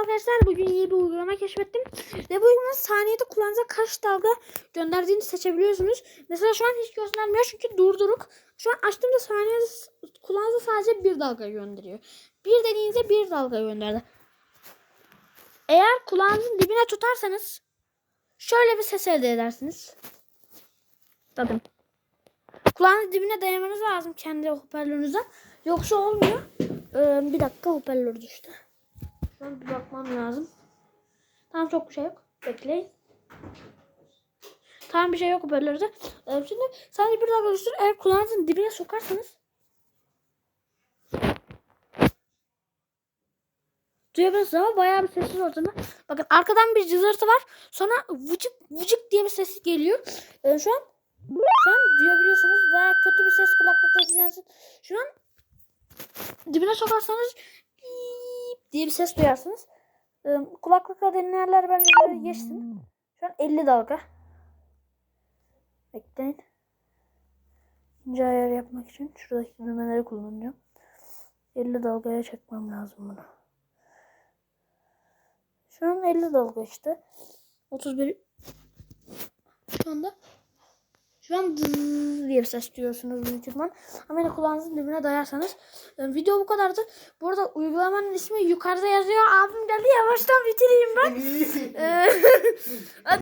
arkadaşlar. Bugün iyi bir uygulama keşfettim. Ve bu uygulamanın saniyede kulağınıza kaç dalga gönderdiğini seçebiliyorsunuz. Mesela şu an hiç göstermiyor çünkü durduruk. Şu an açtığımda saniyede kulağınıza sadece bir dalga gönderiyor. Bir dediğinizde bir dalga gönderdi. Eğer kulağınızın dibine tutarsanız şöyle bir ses elde edersiniz. Tadım. Kulağınızın dibine dayamanız lazım kendi hoparlörünüze. Yoksa olmuyor. Ee, bir dakika hoparlör düştü. An bir bakmam lazım. Tamam çok bir şey yok. Bekleyin. Tamam bir şey yok hoparlörde. Ee, şimdi sadece bir dakika düştür. Eğer kulağınızın dibine sokarsanız Duyabilirsiniz ama bayağı bir sessiz ortamda. Bakın arkadan bir cızırtı var. Sonra vıcık vıcık diye bir ses geliyor. Ee, şu an şu an duyabiliyorsunuz. Bayağı kötü bir ses kulaklıkla dinlersin. Şu an dibine sokarsanız diye bir ses duyarsınız. Kulaklıkla dinleyenler bence böyle geçsin. Şu an 50 dalga. Bekleyin. İnce ayar yapmak için şuradaki düğmeleri kullanacağım. 50 dalgaya çekmem lazım bunu. Şu an 50 dalga işte. 31 şu anda şu an dız diye bir ses duyuyorsunuz büyük ihtimal. Ama yine kulağınızın dibine dayarsanız. Ee, video bu kadardı. Bu arada uygulamanın ismi yukarıda yazıyor. Abim geldi yavaştan bitireyim ben. Ee,